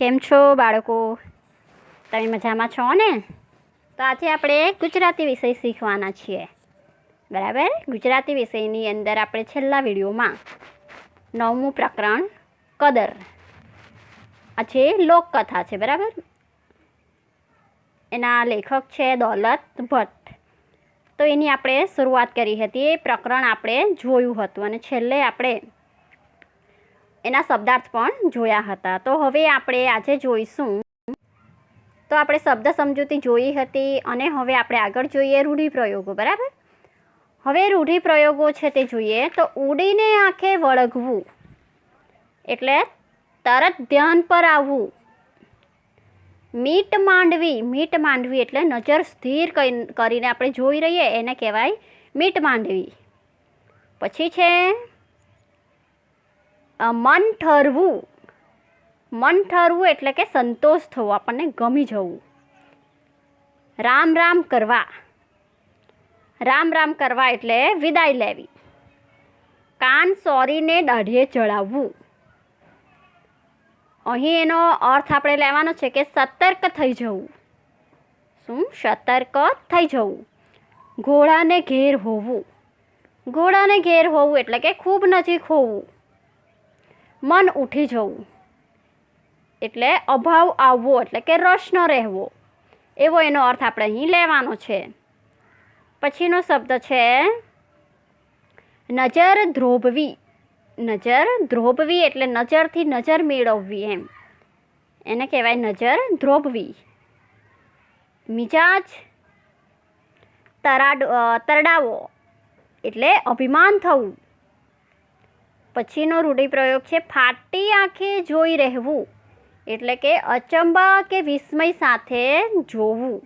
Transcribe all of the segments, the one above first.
કેમ છો બાળકો? તમે મજામાં છો ને? તો આજે આપણે ગુજરાતી વિષય શીખવાના છીએ. બરાબર? ગુજરાતી વિષયની અંદર આપણે છેલ્લા વિડીયોમાં નવમું પ્રકરણ કદર આ છે લોકકથા છે, બરાબર? એના લેખક છે દોલત ભટ્ટ. તો એની આપણે શરૂઆત કરી હતી. એ પ્રકરણ આપણે જોયું હતું અને છેલ્લે આપણે એના શબ્દાર્થ પણ જોયા હતા. તો હવે આપણે આજે જોઈશું. તો આપણે શબ્દ સમજૂતી જોઈ હતી અને હવે આપણે આગળ જોઈએ રૂઢિપ્રયોગો, બરાબર? હવે રૂઢિપ્રયોગો છે તે જોઈએ તો ઉડીને આંખે વળગવું એટલે તરત ધ્યાન પર આવવું. મીટ માંડવી મીટ માંડવી એટલે નજર સ્થિર કરીને આપણે જોઈ રહીએ, એને કહેવાય મીટ માંડવી. પછી છે મન ઠરવું. મન ઠરવું એટલે કે સંતોષ થવો, આપણને ગમી જવું. રામ રામ કરવા. રામ રામ કરવા એટલે વિદાય લેવી. કાન સોરીને દાઢીએ ચડાવવું. અહીં એનો અર્થ આપણે લેવાનો છે કે સતર્ક થઈ જવું. શું? સતર્ક થઈ જવું. ઘોડાને ઘેર હોવું. ઘોડાને ઘેર હોવું એટલે કે ખૂબ નજીક હોવું. મન ઉઠી જવું. એટલે અભાવ આવવો, એટલે કે રસ ન રહેવો. એવો એનો અર્થ આપણે અહીં લેવાનો છે. પછીનો શબ્દ છે, નજર ધ્રોભવી. નજર ધ્રોભવી એટલે નજરથી નજર મેળવવી એમ. એને કહેવાય નજર ધ્રોભવી. મિજાજ તરાડ તરડાવો એટલે અભિમાન થવું. પછીનો રૂઢિપ્રયોગ છે, ફાટી આંખે જોઈ રહેવું. એટલે કે અચંબા કે વિસ્મય સાથે જોવું.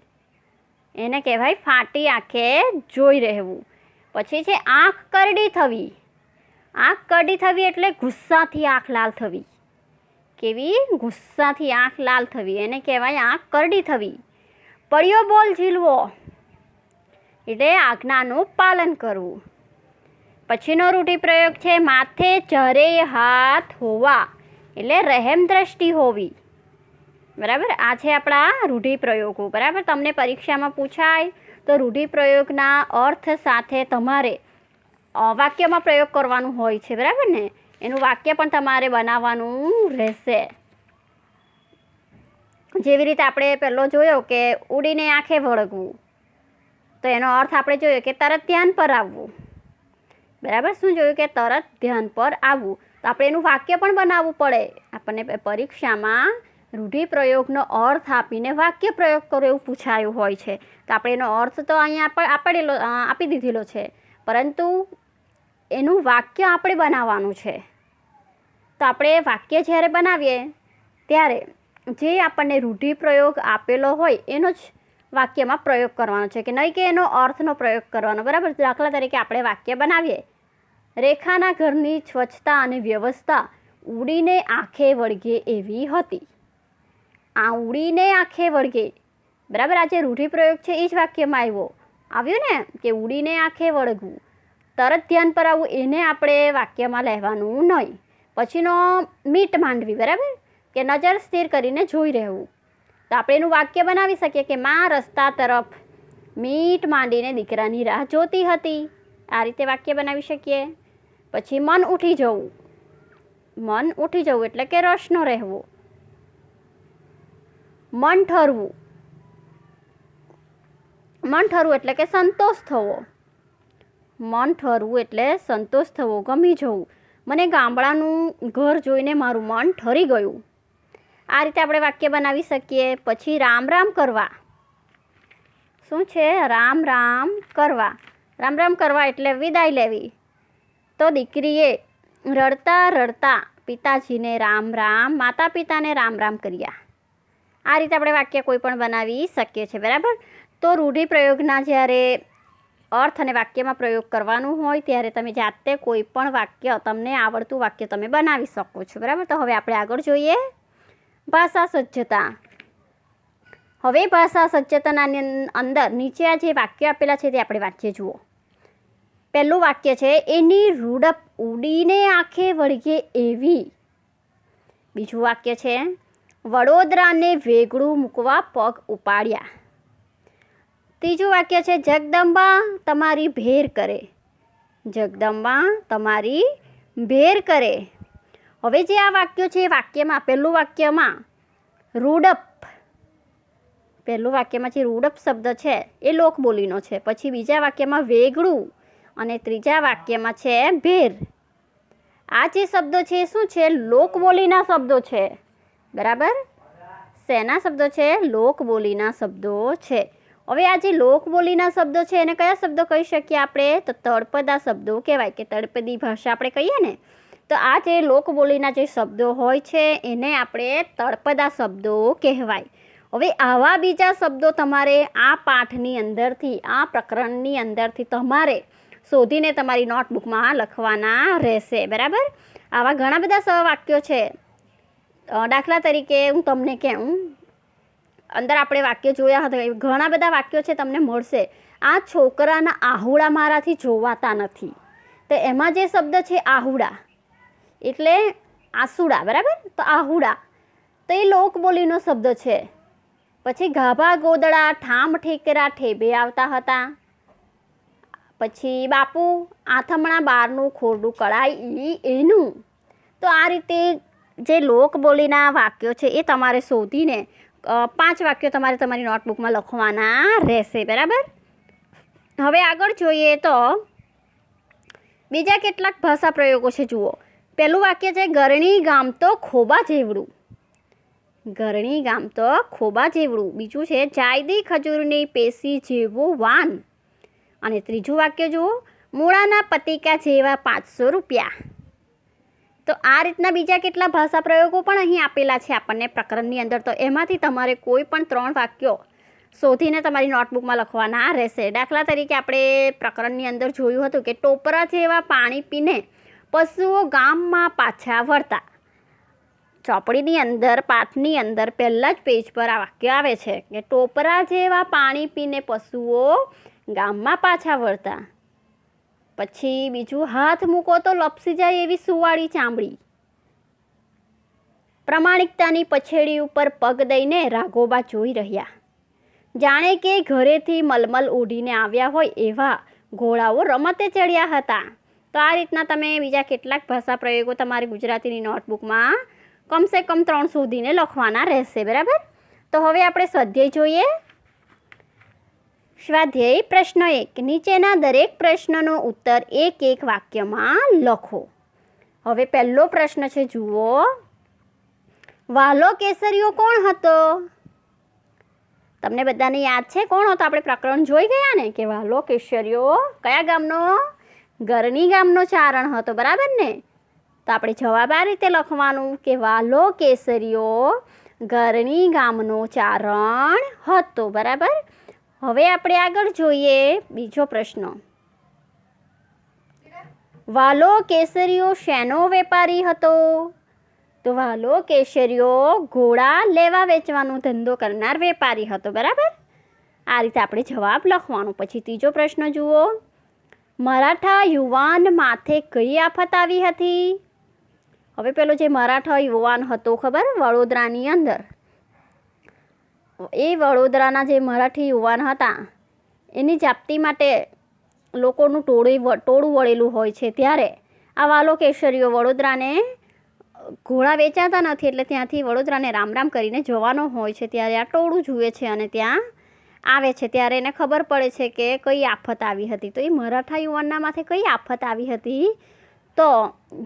એને કહેવાય ફાટી આંખે જોઈ રહેવું. પછી છે, આંખ કરડી થવી. આંખ કરડી થવી એટલે ગુસ્સાથી આંખ લાલ થવી. કેવી? ગુસ્સાથી આંખ લાલ થવી. એને કહેવાય આંખ કરડી થવી. પડ્યો બોલ ઝીલવો. એટલે આજ્ઞાનું પાલન કરવું. પછીનો રૂઢિપ્રયોગ છે માથે ચરે હાથ હોવા, એટલે રહેમ દ્રષ્ટિ હોવી. બરાબર? આ છે આપણા રૂઢિપ્રયોગો બરાબર? તમને પરીક્ષામાં પૂછાય તો રૂઢિપ્રયોગના અર્થ સાથે તમારે વાક્યમાં પ્રયોગ કરવાનું હોય છે. બરાબર ને? એનું વાક્ય પણ તમારે બનાવવાનું રહેશે. જેવી રીતે આપણે પહેલો જોયો કે ઉડીને આંખે વળગવું, તો એનો અર્થ આપણે જોયો કે તરત ધ્યાન પર આવવું. બરાબર? શું જોયું કે તરત ધ્યાન પર આવવું? તો આપણે એનું વાક્ય પણ બનાવવું પડે. આપણને પરીક્ષામાં રૂઢિપ્રયોગનો અર્થ આપીને વાક્ય પ્રયોગ કરો એવું પૂછાયું હોય છે. તો આપણે એનો અર્થ તો અહીંયા પણ આપેલો આપી દીધેલો છે. પરંતુ એનું વાક્ય આપણે બનાવવાનું છે. તો આપણે વાક્ય જ્યારે બનાવીએ, ત્યારે જે આપણને રૂઢિપ્રયોગ આપેલો હોય એનો જ વાક્યમાં પ્રયોગ કરવાનો છે કે નહીં કે એનો અર્થનો પ્રયોગ કરવાનો. બરાબર? દાખલા તરીકે આપણે વાક્ય બનાવીએ. રેખાના ઘરની સ્વચ્છતા અને વ્યવસ્થા ઉડીને આંખે વળગે એવી હતી. આ ઉડીને આંખે વળગે. બરાબર? આ જે રૂઢિપ્રયોગ છે, એ જ વાક્યમાં આવ્યો. આવ્યું ને? કે ઉડીને આંખે વળગવું. તરત ધ્યાન પર આવવું એને આપણે વાક્યમાં લેવાનું નહીં. પછીનો મીટ માંડવી. બરાબર? કે નજર સ્થિર કરીને જોઈ રહેવું. તો આપણે એનું વાક્ય બનાવી શકીએ કે માં રસ્તા તરફ મીટ માંડીને દીકરાની રાહ જોતી હતી. આ રીતે વાક્ય બનાવી શકીએ. પછી મન ઉઠી જવું. મન ઉઠી જવું એટલે કે રસ ન રહેવો. મન ઠરવું. મન ઠરવું એટલે કે સંતોષ થવો. મન ઠરવું એટલે સંતોષ થવો, ગમી જવું. મને ગામડાનું ઘર જોઈને મારું મન ઠરી ગયું. આ રીતે આપણે વાક્ય બનાવી શકીએ. પછી રામ રામ કરવા. શું છે? રામ રામ કરવા. રામ રામ કરવા એટલે વિદાય લેવી. તો દીકરીએ રડતા રડતા પિતાજીને રામ રામ માતા પિતાને રામ રામ કર્યા. આ રીતે આપણે વાક્ય કોઈ પણ બનાવી શકીએ છીએ, બરાબર? તો રૂઢિપ્રયોગના જ્યારે અર્થ અને વાક્યમાં પ્રયોગ કરવાનું હોય, ત્યારે તમે જાતે કોઈ પણ વાક્ય, તમને આવડતું વાક્ય તમે બનાવી શકો છો, બરાબર? તો હવે આપણે આગળ જોઈએ. ભાષા સજ્જતા હવે ભાષા સજ્જતાના અંદર નીચે આ જે વાક્ય આપેલા છે તે આપણે વાક્ય જુઓ. પહેલું વાક્ય છે, એની રૂડપ ઉડીને આંખે વળગે એવી. બીજું વાક્ય છે, વડોદરાને વેગળું મૂકવા પગ ઉપાડ્યા. ત્રીજું વાક્ય છે, જગદંબા તમારી ભેર કરે. જગદંબા તમારી ભેર કરે. હવે જે આ વાક્યો છે એ વાક્યમાં, પહેલું વાક્યમાં રૂડપ, પહેલું વાક્યમાં જે રૂડપ શબ્દ છે એ લોકબોલીનો છે. પછી બીજા વાક્યમાં વેગળું અને ત્રીજા વાક્યમાં છે ભેર. આ જે શબ્દો છે એ શું છે? લોકબોલીના શબ્દો છે. બરાબર? શેના શબ્દો છે? લોકબોલીના શબ્દો છે. હવે આ જે લોકબોલીના શબ્દો છે એને કયા શબ્દો કહી શકીએ આપણે? તો તળપદા શબ્દો કહેવાય કે તળપદી ભાષા આપણે કહીએ ને. તો આ જે લોકબોલીના જે શબ્દો હોય છે, એને આપણે તળપદા શબ્દો કહેવાય. હવે આવા બીજા શબ્દો તમારે આ પાઠની અંદરથી, આ પ્રકરણની અંદરથી તમારે શોધીને તમારી નોટબુકમાં લખવાના રહેશે, બરાબર? આવા ઘણા બધા સ વાક્યો છે. દાખલા તરીકે હું તમને કહું, અંદર આપણે વાક્ય જોયા હતા ઘણા બધા વાક્યો છે તમને મળશે. આ છોકરાના આહુડા મારાથી જોવાતા નથી. તો એમાં જે શબ્દ છે આહુડા એટલે આસુડા, બરાબર? તો આહુડા. તો એ લોકબોલીનો શબ્દ છે. પછી ગાભા ગોદડા, ઠામ ઠેકરા, ઠેબે આવતા હતા. પછી બાપુ, આથમણા બારનું ખોરડું કળાય એ એનું. તો આ રીતે જે લોકબોલીના વાક્યો છે એ તમારે શોધીને પાંચ વાક્યો તમારે તમારી નોટબુકમાં લખવાના રહેશે, બરાબર? હવે આગળ જોઈએ તો બીજા કેટલાક ભાષા પ્રયોગો છે, જુઓ. પહેલું વાક્ય છે, ગરણી ગામ તો ખોબા જેવડું. ગરણી ગામ તો ખોબા જેવડું. બીજું છે જાયદી ખજૂરની પેશી જેવું વાન. અને ત્રીજું વાક્ય જુઓ, મૂળાના પતિકા જેવા પાંચસો રૂપિયા. તો આ રીતના બીજા કેટલા ભાષા પ્રયોગો પણ અહીં આપેલા છે આપણને પ્રકરણની અંદર. તો એમાંથી તમારે કોઈ પણ ત્રણ વાક્યો શોધીને તમારી નોટબુકમાં લખવાના રહેશે. દાખલા તરીકે આપણે પ્રકરણની અંદર જોયું હતું કે, ટોપરા જેવા પાણી પીને પશુઓ ગામમાં પાછા વળતા. ચોપડીની અંદર પાઠની અંદર પહેલાં જ પેજ પર આ વાક્ય આવે છે કે ટોપરા જેવા પાણી પીને પશુઓ ગામમાં પાછા વળતા. પછી બીજું, હાથ મૂકો તો લપસી જાય એવી સુવાળી ચામડી. પ્રમાણિકતાની પછેડી ઉપર પગ દઈને રાઘોબા જોઈ રહ્યા. જાણે કે ઘરેથી મલમલ ઉડીને આવ્યા હોય એવા ઘોડાઓ રમતે ચડ્યા હતા. તો આ રીતના તમે બીજા કેટલાક ભાષા પ્રયોગો તમારી ગુજરાતીની નોટબુકમાં કમસે કમ ત્રણ સુધીને લખવાના રહેશે, બરાબર? તો હવે આપણે સ્વાધ્યાય જોઈએ. સ્વાધ્યાય પ્રશ્ન એક, નીચેના દરેક પ્રશ્નનો ઉત્તર એક એક વાક્યમાં લખો. હવે પહેલો પ્રશ્ન છે, જુઓ. વાલો કેસરીઓ કોણ હતો? તમને બધાને યાદ છે કોણ હતો? આપણે પ્રકરણ જોઈ ગયા ને કે વાલો કેસરીઓ કયા ગામનો? ગરણી ગામનો ચારણ હતો, બરાબર ને? તો આપણે જવાબ આ રીતે લખવાનું કે વાલો કેસરીઓ ગરણી ગામનો ચારણ હતો, બરાબર? હવે આપણે આગળ જોઈએ બીજો પ્રશ્ન. વાલો કેસરીઓ શેનો વેપારી હતો? તો વાલો કેસરીઓ ઘોડા લેવા વેચવાનો ધંધો કરનાર વેપારી હતો, બરાબર? આ રીતે આપણે જવાબ લખવાનો. પછી ત્રીજો પ્રશ્ન જુઓ. મરાઠા યુવાન માથે કઈ આફત આવી હતી. હવે પેલો જે મરાઠા યુવાન હતો ખબર? વડોદરાની અંદર. એ વડોદરાના જે મરાઠી યુવાન હતા, એની જાપ્તી માટે લોકોનું ટોળું ટોળું વળેલું હોય છે. ત્યારે આ વાલો કેશરીઓ વડોદરાને ઘોડા વેચાતા નથી, એટલે ત્યાંથી વડોદરાને રામ રામ કરીને જવાનો હોય છે. ત્યારે આ ટોળું જુએ છે અને ત્યાં આવે છે, ત્યારે એને ખબર પડે છે કે કઈ આફત આવી હતી. તો એ મરાઠા યુવાનના માથે કઈ આફત આવી હતી? તો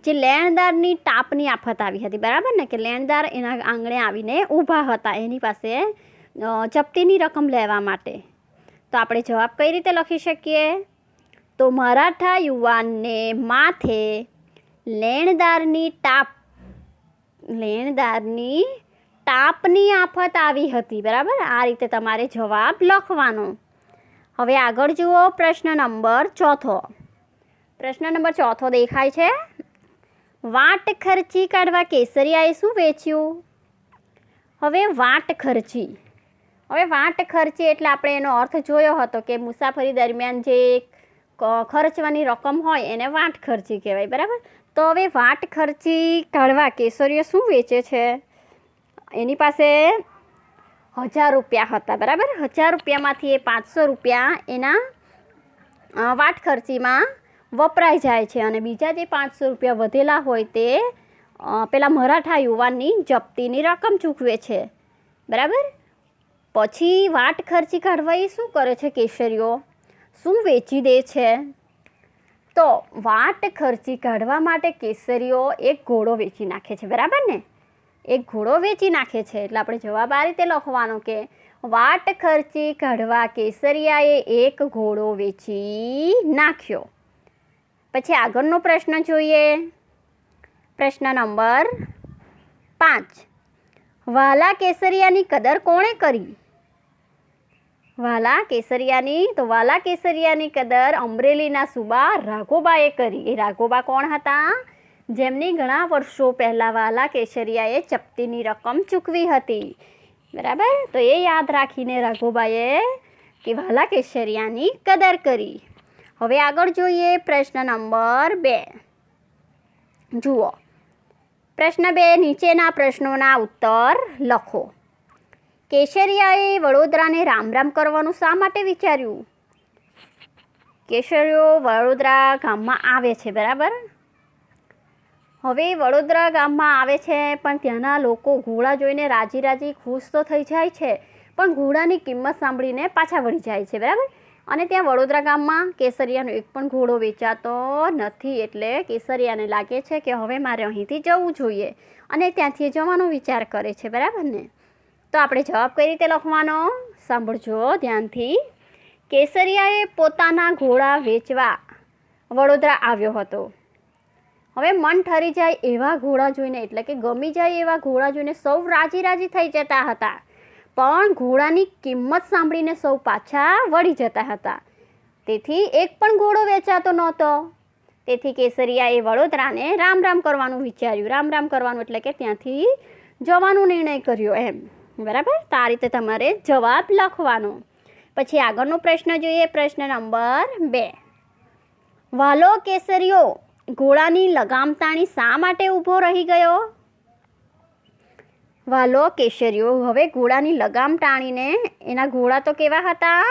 જે લેણદારની ટાપની આફત આવી હતી, બરાબર ને? કે લેણદાર એના આંગણે આવીને ઊભા હતા એની પાસે જપ્તીની રકમ લેવા માટે. તો આપણે જવાબ કઈ રીતે લખી શકીએ? તો મરાઠા યુવાનને માથે લેણદારની ટાપ, લેણદારની ટાપની આફત આવી હતી, બરાબર? આ રીતે તમારે જવાબ લખવાનો. હવે આગળ જુઓ પ્રશ્ન નંબર ચોથો. પ્રશ્ન નંબર ચોથો દેખાય છે. વાટ ખર્ચી કાઢવા કેસરિયાએ શું વેચ્યું? હવે વાટ ખર્ચી. હવે વાટ ખર્ચી એટલે આપણે એનો અર્થ જોયો હતો કે મુસાફરી દરમિયાન જે ખર્ચવાની રકમ હોય એને વાટ ખર્ચી કહેવાય, બરાબર? તો હવે વાટ ખર્ચી કાઢવા કેસરીઓ શું વેચે છે? એની પાસે હજાર રૂપિયા હતા, બરાબર? હજાર રૂપિયામાંથી એ પાંચસો રૂપિયા એના વાટ ખર્ચીમાં વપરાઈ જાય છે અને બીજા જે પાંચસો રૂપિયા વધેલા હોય તે પેલા મરાઠા યુવાનની જપ્તીની રકમ ચૂકવે છે, બરાબર? પછી વાટ ખર્ચી કાઢવા એ શું કરે છે કેસરીઓ? શું વેચી દે છે? તો વાટ ખર્ચી કાઢવા માટે કેસરીઓ એક ઘોડો વેચી નાખે છે, બરાબર ને? એક ઘોડો વેચી નાખે છે. એટલે આપણે જવાબ આ રીતે લખવાનો કે, વાટ ખર્ચી કાઢવા કેસરિયાએ એક ઘોડો વેચી નાખ્યો. પછી આગળનો પ્રશ્ન જોઈએ. પ્રશ્ન નંબર પાંચ. વાલા કેસરિયાની કદર કોણે કરી? વાલા કેસરિયાની, તો વાલા કેસરિયાની કદર અમરેલીના સુબા રાઘોબાએ કરી. એ રાઘોબા કોણ હતા? જેમની ઘણા વર્ષો પહેલાં વાલા કેસરિયાએ ચપટીની રકમ ચૂકવી હતી. બરાબર? તો એ યાદ રાખીને રાઘુભાઈએ કે વાલા કેસરિયાની કદર કરી. હવે આગળ જોઈએ પ્રશ્ન નંબર બે. જુઓ. પ્રશ્ન બે નીચેના પ્રશ્નોના ઉત્તર લખો. કેસરિયાએ વડોદરાને રામ રામ કરવાનું શા માટે વિચાર્યું? કેસરીઓ વડોદરા ગામમાં આવે છે, બરાબર? હવે વડોદરા ગામમાં આવે છે, પણ ત્યાંના લોકો ઘોડા જોઈને રાજી રાજી ખુશ તો થઈ જાય છે, પણ ઘોડાની કિંમત સાંભળીને પાછા વળી જાય છે, બરાબર? અને ત્યાં વડોદરા ગામમાં કેસરિયાનો એક પણ ઘોડો વેચાતો નથી, એટલે કેસરિયાને લાગે છે કે હવે મારે અહીંથી જવું જોઈએ, અને ત્યાંથી જવાનો વિચાર કરે છે, બરાબર ને? તો આપણે જવાબ કઈ રીતે લખવાનો? સાંભળજો ધ્યાનથી. કેસરિયાએ પોતાના ઘોડા વેચવા વડોદરા આવ્યો હતો. હવે મન ઠરી જાય એવા ઘોડા જોઈને, એટલે કે ગમી જાય એવા ઘોડા જોઈને સૌ રાજી રાજી થઈ જતા હતા. પણ ઘોડાની કિંમત સાંભળીને સૌ પાછા વળી જતા હતા. તેથી એક પણ ઘોડો વેચાતો નહોતો. તેથી કેસરિયાએ વડોદરાને રામ રામ કરવાનું વિચાર્યું. રામ રામ કરવાનું એટલે કે ત્યાંથી જવાનો નિર્ણય કર્યો એમ. બરાબર? તો આ રીતે તમારે જવાબ લખવાનો. પછી આગળનો પ્રશ્ન જોઈએ. પ્રશ્ન નંબર બે. વાલો કેસરીઓ ઘોડાની લગામ તાણી શા માટે ઊભો રહી ગયો? વાલો કેસરીઓ હવે ઘોડાની લગામ ટાણીને એના ઘોડા તો કેવા હતા?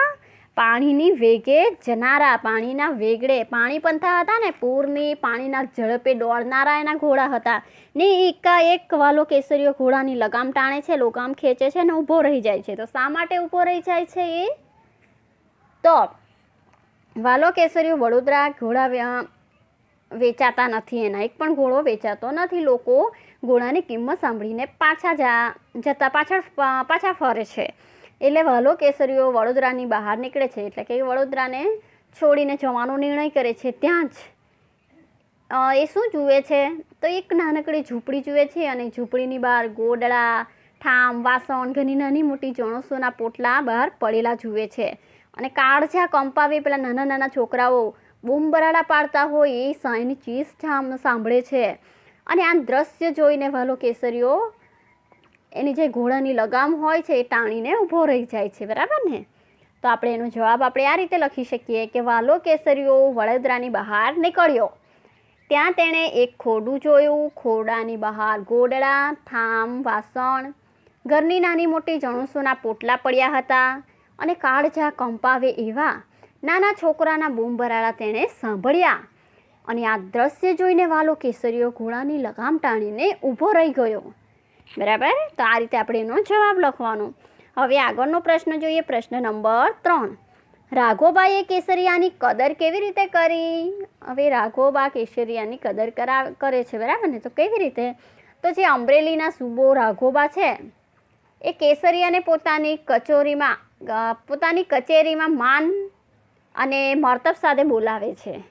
પાણીની વેગે, જનારા, પાણીના વેગડે. પાણી પંથા હતા ને, પૂરની, પાણીના ઝડપે દોડનારા એના ઘોડા હતા. ને એકાએક વાલો કેસરીઓ ઘોડાની લગામ ટાણે છે લગામ ખેંચે છે ને ઊભો રહી જાય છે. તો શા માટે ઊભો રહી જાય છે એ? તો વાલો કેસરીઓ વડોદરા ઘોડા વેચાતા નથી, એના એક પણ ઘોડો વેચાતો નથી. લોકો ઘોડાની કિંમત સાંભળીને પાછા જા, જતા પાછળ પાછા ફરે છે. એટલે વાલો કેસરીઓ વડોદરાની બહાર નીકળે છે. એટલે કે વડોદરાને છોડીને જવાનો નિર્ણય કરે છે. ત્યાં જ એ શું જુએ છે? તો એક નાનકડી ઝૂંપડી જુએ છે અને ઝૂંપડીની બહાર ગોડળા ઠામ, વાસણ ઘણી નાની મોટી જણસોના પોટલા બહાર પડેલા જુએ છે. અને કાળજા કંપાવી પેલા નાના નાના છોકરાઓ બૂમ બરાડા પાડતા હોય એ સાયની ચીસ સાંભળે છે. અને આ દ્રશ્ય જોઈને વાલો કેસરીઓ, એની જે ઘોડાની લગામ હોય છે એ ટાણીને ઊભો રહી જાય છે, બરાબર ને? તો આપણે એનો જવાબ આપણે આ રીતે લખી શકીએ કે વાલો કેસરીઓ વડોદરાની બહાર નીકળ્યો. ત્યાં તેણે એક ખોડું જોયું ખોડાની બહાર ગોડડા થામ, વાસણ, ઘરની નાની મોટી જણસોના પોટલા પડ્યા હતા અને કાળજા કંપાવે એવા નાના છોકરાના બૂમ ભરાડા તેણે સાંભળ્યા અને આ દ્રશ્ય જોઈને વાલો કેસરીઓ ઘોડાની લગામ ટાણીને ઊભો રહી ગયો. બરાબર? તો આ રીતે આપણે એનો જવાબ લખવાનો. હવે આગળનો પ્રશ્ન જોઈએ, પ્રશ્ન નંબર ત્રણ. રાઘોબાએ કેસરિયાની કદર કેવી રીતે કરી? હવે રાઘોબા કેસરિયાની કદર કરા, કરે છે, બરાબર ને? તો કેવી રીતે? તો જે અમરેલીના સુબો રાઘોબા છે, એ કેસરિયાને પોતાની કચોરીમાં પોતાની કચેરીમાં માન અને મર્તબ સાથે બોલાવે છે.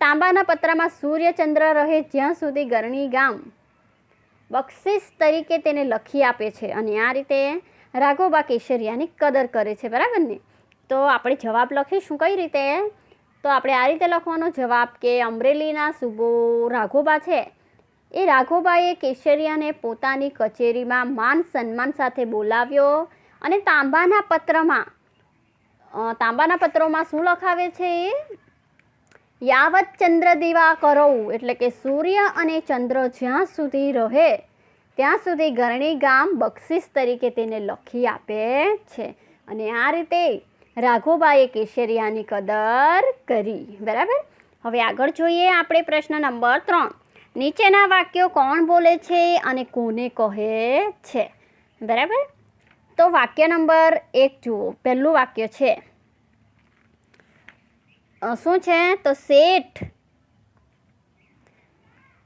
તાંબાના પત્રમાં સૂર્યચંદ્ર રહે જ્યાં સુધી ગરણી ગામ. બક્ષિસ તરીકે તેને લખી આપે છે અને આ રીતે રાઘોબા કેસરિયાની કદર કરે છે, બરાબર ને? તો આપણે જવાબ લખીશું કઈ રીતે? તો આપણે આ રીતે લખવાનો જવાબ કે અમરેલીના સુબો રાઘોબા છે. એ રાઘોબાએ કેસરિયાને પોતાની કચેરીમાં માન સન્માન સાથે બોલાવ્યો અને તાંબાના પત્રમાં તાંબાના પત્રોમાં શું લખાવે છે યાવત ચંદ્ર દીવા કરવું એટલે કે સૂર્ય અને ચંદ્ર જ્યાં સુધી રહે, ત્યાં સુધી ગરણી ગામ બક્ષિસ તરીકે તેને લખી આપે છે. અને આ રીતે રાઘોબાએ કેસરિયાની કદર કરી. બરાબર? હવે આગળ જોઈએ આપણે પ્રશ્ન નંબર ત્રણ. નીચેના વાક્યો કોણ બોલે છે અને કોને કહે છે? બરાબર? તો વાક્ય નંબર એક જુઓ. પહેલું વાક્ય છે શું છે? તો શેઠ,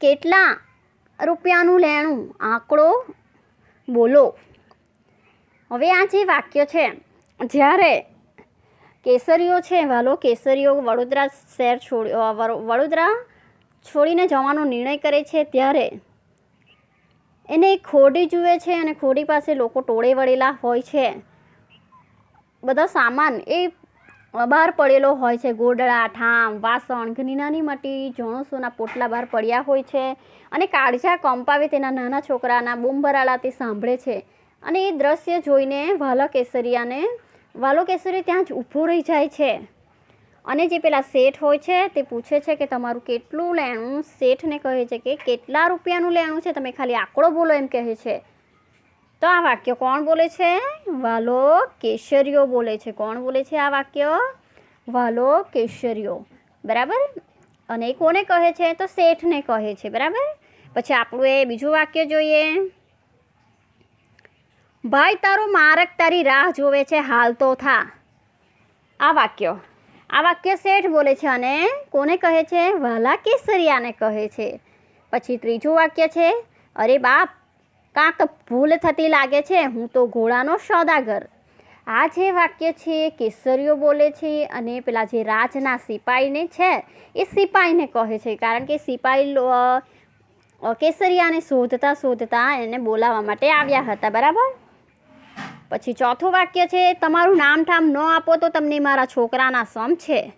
કેટલા રૂપિયાનું લેણું? આંકડો બોલો. હવે આ જે વાક્ય છે, જ્યારે કેસરીઓ છે, વાલો કેસરીઓ વડોદરા શહેર છોડ્યો વડોદરા છોડીને જવાનો નિર્ણય કરે છે, ત્યારે એને ખોડી જુએ છે અને ખોડી પાસે લોકો ટોળે વળેલા હોય છે. બધા સામાન એ બહાર પડેલો હોય છે. ગોડળા ઠામ, વાસણ નાની મટી, જણસોના પોટલા બહાર પડ્યા હોય છે અને કાળજા કંપાવે તેના નાના છોકરાના બૂમભરાળા તે સાંભળે છે. અને એ દ્રશ્ય જોઈને વાલા કેસરિયાને વાલો કેસરી ત્યાં જ ઊભો રહી જાય છે. અને જે પેલા શેઠ હોય છે, તે પૂછે છે કે તમારું કેટલું લેણું? શેઠને કહે છે કે કેટલા રૂપિયાનું લેણું છે? તમે ખાલી આંકડો બોલો એમ કહે છે. તો આ વાક્ય કોણ બોલે છે? વાલો કેશરીઓ બોલે છે. કોણ બોલે છે આ વાક્ય? વાલો કેશરીઓ બરાબર? અને એ કોને કહે છે? તો શેઠને કહે છે. બરાબર? પછી આપણું એ બીજું વાક્ય જોઈએ. ભાઈ, તારો મારક તારી રાહ જોવે છે. હાલ તો થા. આ વાક્ય. આ વાક્ય શેઠ બોલે છે અને કોને કહે છે? વાલા કેસરિયાને કહે છે. પછી ત્રીજું વાક્ય છે, અરે બાપ કાંક ભૂલ થતી લાગે છે, હું તો ઘોડાનો સોદાગર. આ જે વાક્ય છે, કેસરીઓ બોલે છે અને પેલા જે રાજના સિપાહીને છે, એ સિપાહીને કહે છે. કારણ કે સિપાહી કેસરિયાને શોધતા શોધતા એને બોલાવવા માટે આવ્યા હતા. બરાબર? પછી ચોથું વાક્ય છે, તમારું નામ ઠામ ન આપો તો તમને મારા છોકરાના સમ છે.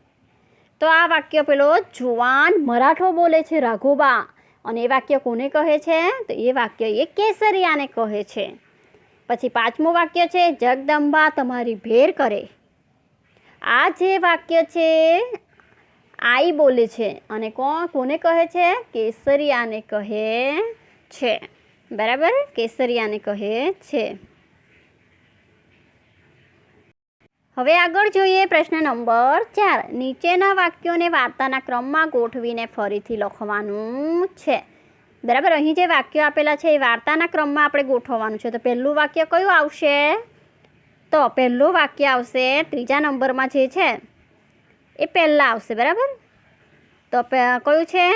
તો આ વાક્ય પેલો જુવાન મરાઠો બોલે છે, રાઘોબા. અને એ વાક્ય કોને કહે છે? તો એ વાક્ય એ કેસરિયાને કહે છે. પછી પાંચમું વાક્ય છે, જગદંબા તમારી ભેર કરે. આ જે વાક્ય છે, આઈ બોલે છે અને કોણ, કોને કહે છે? કેસરિયાને કહે છે. બરાબર? કેસરિયાને કહે છે. હવે આગળ જોઈએ પ્રશ્ન નંબર ચાર. નીચેના વાક્યોને વાર્તાના ક્રમમાં ગોઠવીને ફરીથી લખવાનું છે. બરાબર? અહીં જે વાક્યો આપેલા છે એ વાર્તાના ક્રમમાં આપણે ગોઠવવાનું છે. તો પહેલું વાક્ય કયું આવશે? તો પહેલું વાક્ય આવશે ત્રીજા નંબરમાં જે છે એ પહેલાં આવશે. બરાબર? તો કયું છે?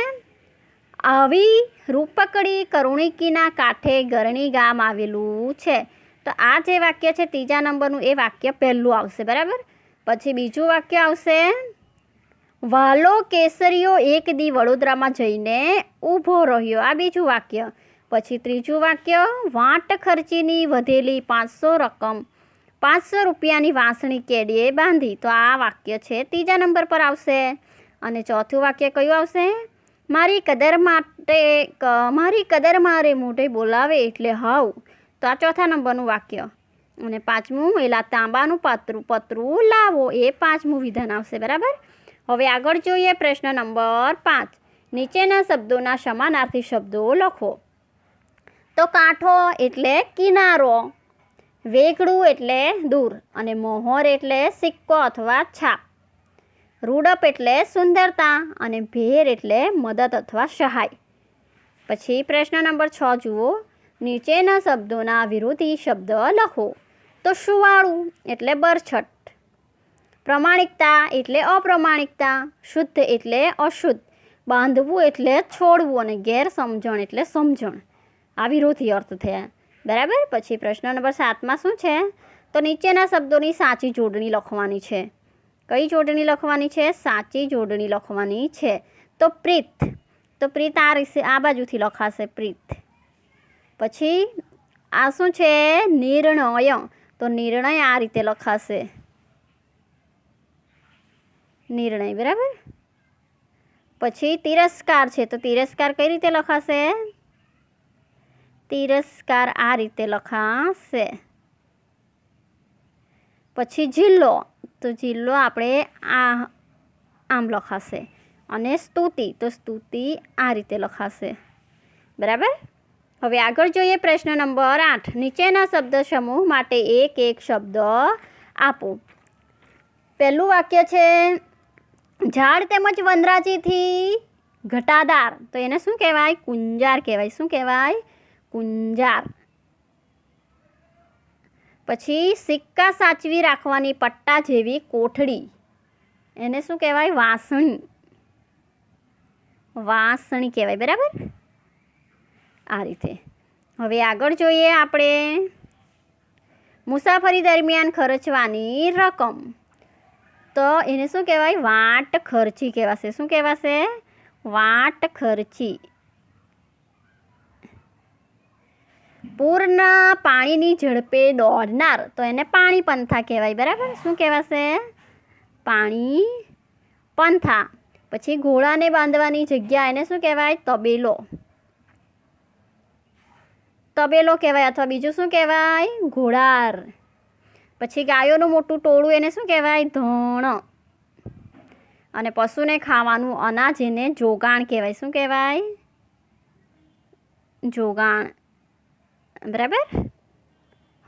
આવી રૂપકડી કરુણિકીના કાંઠે ગરણી ગામ આવેલું છે. તો આ જે વાક્ય છે, ત્રીજા નંબરનું એ વાક્ય પહેલું આવશે, બરાબર? પછી બીજું વાક્ય આવશે, વાલો કેસરીઓ એક દી વડોદરામાં જઈને ઊભો રહ્યો. આ બીજું વાક્ય. પછી ત્રીજું વાક્ય, વાંટ ખર્ચીની વધેલી પાંચસો રકમ, પાંચસો રૂપિયાની વાંસણી કેડીએ બાંધી. તો આ વાક્ય છે, ત્રીજા નંબર પર આવશે. અને ચોથું વાક્ય કયું આવશે? મારી કદર માટે, મારી કદર મારે મોઢે બોલાવે એટલે હાવ. તો આ ચોથા નંબરનું વાક્ય. અને પાંચમું એલા તાંબાનું પાત્રું, પતરું લાવો. એ પાંચમું વિધાન આવશે, બરાબર? હવે આગળ જોઈએ પ્રશ્ન નંબર પાંચ. નીચેના શબ્દોના સમાનાર્થી શબ્દો લખો. તો કાંઠો એટલે કિનારો, વેગડું એટલે દૂર, અને મોહર એટલે સિક્કો અથવા છાપ. રૂડપ એટલે સુંદરતા, અને ભેર એટલે મદદ અથવા સહાય. પછી પ્રશ્ન નંબર છ જુઓ. નીચેના શબ્દોના વિરોધી શબ્દ લખો. તો સુવાળું એટલે બરછટ. પ્રમાણિકતા એટલે અપ્રમાણિકતા, શુદ્ધ એટલે અશુદ્ધ, બાંધવું એટલે છોડવું અને ગેરસમજણ એટલે સમજણ. આ વિરોધી અર્થ થયા. બરાબર? પછી પ્રશ્ન નંબર સાતમાં શું છે? તો નીચેના શબ્દોની સાચી જોડણી લખવાની છે. કઈ જોડણી લખવાની છે? સાચી જોડણી લખવાની છે. તો પ્રીત. તો પ્રીત આ રીતે આ બાજુથી લખાશે પ્રીત. પછી આ શું છે? નિર્ણય. તો નિર્ણય આ રીતે લખાશે. નિર્ણય, બરાબર? પછી તિરસ્કાર છે. તો તિરસ્કાર કઈ રીતે લખાશે? તિરસ્કાર આ રીતે લખાશે. પછી જિલ્લો. તો જિલ્લો આપણે આ, આમ લખાશે. અને સ્તુતિ. તો સ્તુતિ આ રીતે લખાશે. બરાબર? હવે આગળ જોઈએ પ્રશ્ન નંબર આઠ. નીચેના શબ્દ સમૂહ માટે એક એક શબ્દ આપો. પહેલું વાક્ય છે, ઝાડ તેમજ વનરાજીથી ઘટાદાર. તો એને શું કહેવાય? કુંજાર કહેવાય. શું કહેવાય? કુંજાર. પછી, સિક્કા સાચવી રાખવાની પટ્ટા જેવી કોઠડી. એને શું કહેવાય? વાસણી. વાસણી કહેવાય. બરાબર? આ રીતે. હવે આગળ જોઈએ આપણે મુસાફરી દરમિયાન ખર્ચવાની રકમ. તો એને શું કહેવાય? વાટ ખર્ચી કહેવાશે. શું કહેવાશે? વાટ ખર્ચી. પૂર્ણ પાણીની ઝડપે દોડનાર. તો એને પાણી પંથા કહેવાય, બરાબર? શું કહેવાશે? પાણી પંથા. પછી ઘોડાને બાંધવાની જગ્યા એને શું કહેવાય? તબેલો. તબેલો કહેવાય અથવા બીજું શું કહેવાય? ઘોડાર. પછી ગાયોનું મોટું ટોળું, એને શું કહેવાય? ધણ. અને પશુને ખાવાનું અનાજ એને જોગાણ કહેવાય. શું કહેવાય? જોગાણ. બરાબર?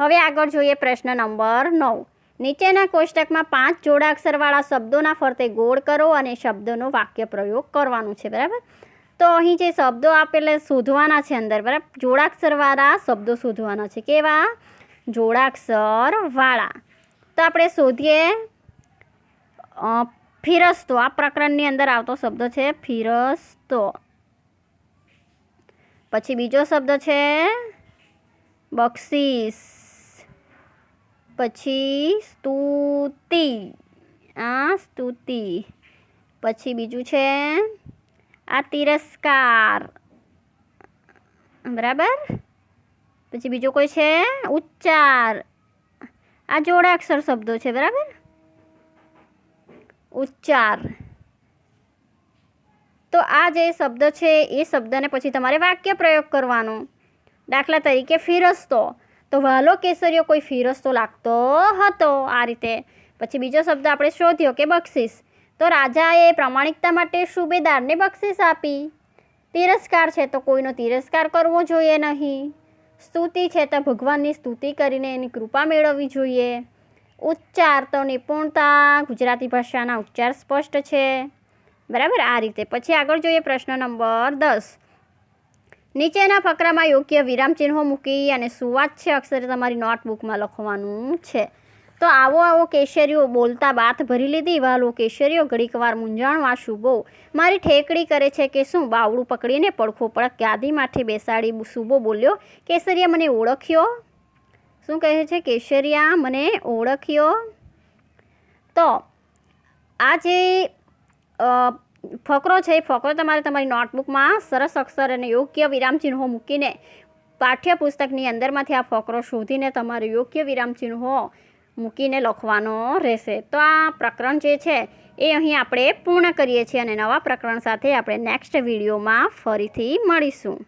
હવે આગળ જોઈએ પ્રશ્ન નંબર નવ. નીચેના કોષ્ટકમાં પાંચ જોડાક્ષરવાળા શબ્દોના ફરતે ગોળ કરો અને શબ્દોનો વાક્ય પ્રયોગ કરવાનું છે. બરાબર? તો અહીં જે શબ્દો આપેલા શોધવાના છે અંદર, બરાબર? જોડાક્ષરવાળા શબ્દો શોધવાના છે. કેવા? જોડાક્ષરવાળા. તો આપણે શોધીએ ફિરસ્તો. આ પ્રકરણની અંદર આવતો શબ્દ છે, ફિરસ્તો. પછી બીજો શબ્દ છે, બક્ષીસ. પછી સ્તુતિ. આ સ્તુતિ. પછી બીજું છે આ તિરસ્કાર. બરાબર? પછી બીજો કોઈ છે? ઉચ્ચાર. આ જોડાક્ષર શબ્દો છે, બરાબર? ઉચ્ચાર. તો આ જે શબ્દ છે, એ શબ્દને પછી તમારે વાક્ય પ્રયોગ કરવાનો. દાખલા તરીકે ફિરસ્તો. તો વાલો કેસરીઓ કોઈ ફિરસ્તો લાગતો હતો આ રીતે. પછી બીજો શબ્દ આપણે શોધ્યો કે બક્ષીસ. તો રાજાએ પ્રમાણિકતા માટે સુબેદારને બક્ષિસ આપી. તિરસ્કાર છે તો કોઈનો તિરસ્કાર કરવો જોઈએ નહીં. સ્તુતિ છે તો ભગવાનની સ્તુતિ કરીને એની કૃપા મેળવવી જોઈએ. ઉચ્ચાર તો નિપુણતા, ગુજરાતી ભાષાના ઉચ્ચાર સ્પષ્ટ છે. બરાબર? આ રીતે. પછી આગળ જોઈએ પ્રશ્ન નંબર દસ. નીચેના ફકરામાં યોગ્ય વિરામચિહ્નો મૂકી અને સુવાચ્ય અક્ષરે તમારી નોટબુકમાં લખવાનું છે. તો આવો આવો કેશરીઓ બોલતા બાથ ભરી લીધી, વાલો કેશરીઓ ઘડીકવાર મૂંઝાણવા શુભો મારી ઠેકડી કરે છે કે શું? બાવડું પકડીને પડખો પડક ગાદી માથે બેસાડી શુભો બોલ્યો. કેસરિયા મને ઓળખ્યો? શું કહે છે કેશરિયા? મને ઓળખ્યો? તો આ જે ફકરો છે, એ ફકરો તમારે તમારી નોટબુકમાં સરસ અક્ષર અને યોગ્ય વિરામચિહ્નો મૂકીને પાઠ્યપુસ્તકની અંદરમાંથી આ ફકરો શોધીને તમારે યોગ્ય વિરામચિહ્નો મૂકીને લખવાનો રહેશે. તો આ પ્રકરણ જે છે, એ અહીં આપણે પૂર્ણ કરીએ છીએ અને નવા પ્રકરણ સાથે આપણે નેક્સ્ટ વિડીયોમાં ફરીથી મળીશું.